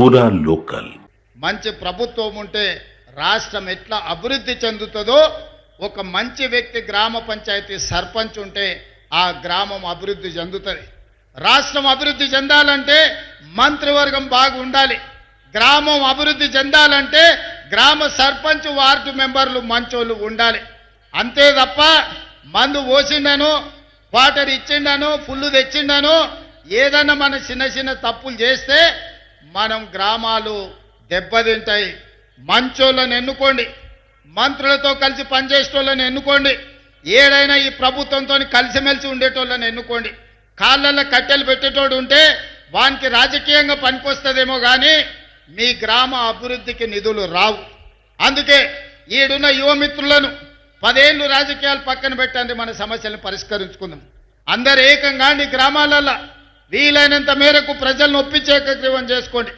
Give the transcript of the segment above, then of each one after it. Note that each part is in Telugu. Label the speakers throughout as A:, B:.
A: పూరా లోకల్.
B: మంచి ప్రభుత్వం ఉంటే రాష్ట్రం ఎట్లా అభివృద్ధి చెందుతుందో ఒక మంచి వ్యక్తి గ్రామ పంచాయతీ సర్పంచ్ ఉంటే ఆ గ్రామం అభివృద్ధి చెందుతుంది. రాష్ట్రం అభివృద్ధి చెందాలంటే మంత్రివర్గం బాగుండాలి. గ్రామం అభివృద్ధి చెందాలంటే గ్రామ సర్పంచ్ వార్డు మెంబర్లు మంచోళ్ళు ఉండాలి. అంతే తప్ప మందు పోసిండను వాటర్ ఇచ్చిండను ఫుల్లు తెచ్చిండను ఏదన్నా మన చిన్న చిన్న తప్పులు చేస్తే మనం గ్రామాలు దెబ్బతింటాయి. మంచోళ్ళని ఎన్నుకోండి. మంత్రులతో కలిసి పనిచేసేటోళ్ళని ఎన్నుకోండి. ఏడైనా ఈ ప్రభుత్వంతో కలిసిమెలిసి ఉండేటోళ్ళని ఎన్నుకోండి. కాళ్ళల్లో కట్టెలు పెట్టేటోడు ఉంటే వానికి రాజకీయంగా పనికొస్తుందేమో కానీ మీ గ్రామ అభివృద్ధికి నిధులు రావు. అందుకే ఈడున్న యువమిత్రులను పదేళ్ళు రాజకీయాలు పక్కన పెట్టండి. మన సమస్యలను పరిష్కరించుకుందాం. అందరు ఏకంగా నీ గ్రామాలల్లో. వీలైనంత మేరకు ప్రజలను ఒప్పించేకగ్రీవం చేసుకోండి.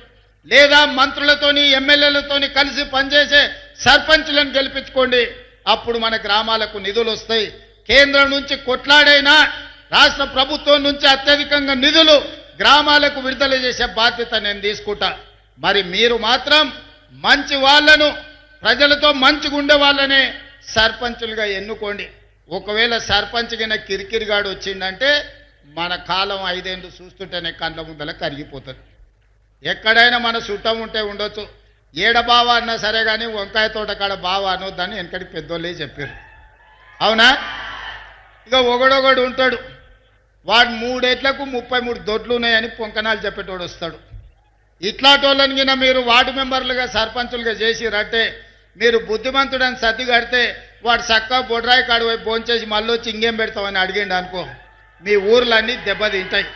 B: లేదా మంత్రులతోని ఎమ్మెల్యేలతోని కలిసి పనిచేసే సర్పంచులను గెలిపించుకోండి. అప్పుడు మన గ్రామాలకు నిధులు వస్తాయి. కేంద్రం నుంచి కొట్లాడైనా రాష్ట్ర ప్రభుత్వం నుంచి అత్యధికంగా నిధులు గ్రామాలకు విడుదల చేసే బాధ్యత నేను తీసుకుంటా. మరి మీరు మాత్రం మంచి వాళ్ళను ప్రజలతో మంచిగా ఉండే వాళ్ళనే సర్పంచులుగా ఎన్నుకోండి. ఒకవేళ సర్పంచ్ కిరికిరిగాడు వచ్చిందంటే మన కాలం ఐదేళ్ళు చూస్తుంటేనే కళ్ళ ముందల కరిగిపోతుంది. ఎక్కడైనా మన చుట్టం ఉంటే ఉండొచ్చు. ఏడ బావ అన్నా సరే కానీ వంకాయ తోట కాడ బావ అనొద్దని వెనకటి పెద్దోళ్ళే చెప్పారు. అవునా? ఇక ఒకడొకడు ఉంటాడు. వాడు మూడేట్లకు ముప్పై మూడు దొడ్లు ఉన్నాయని పొంకనాలు చెప్పేటోడు వస్తాడు. ఇట్లాంటోళ్ళని గిన మీరు వార్డు మెంబర్లుగా సర్పంచులుగా చేసిరంటే మీరు బుద్ధిమంతుడని సర్ది కడితే వాడు చక్కగా బొడ్రాయి కాడు పోయి భోంచేసి మళ్ళీ వచ్చి ఇంకేం పెడతామని అడిగిండు అనుకో. మీ ఊర్లన్నీ దెబ్బతింటాయి.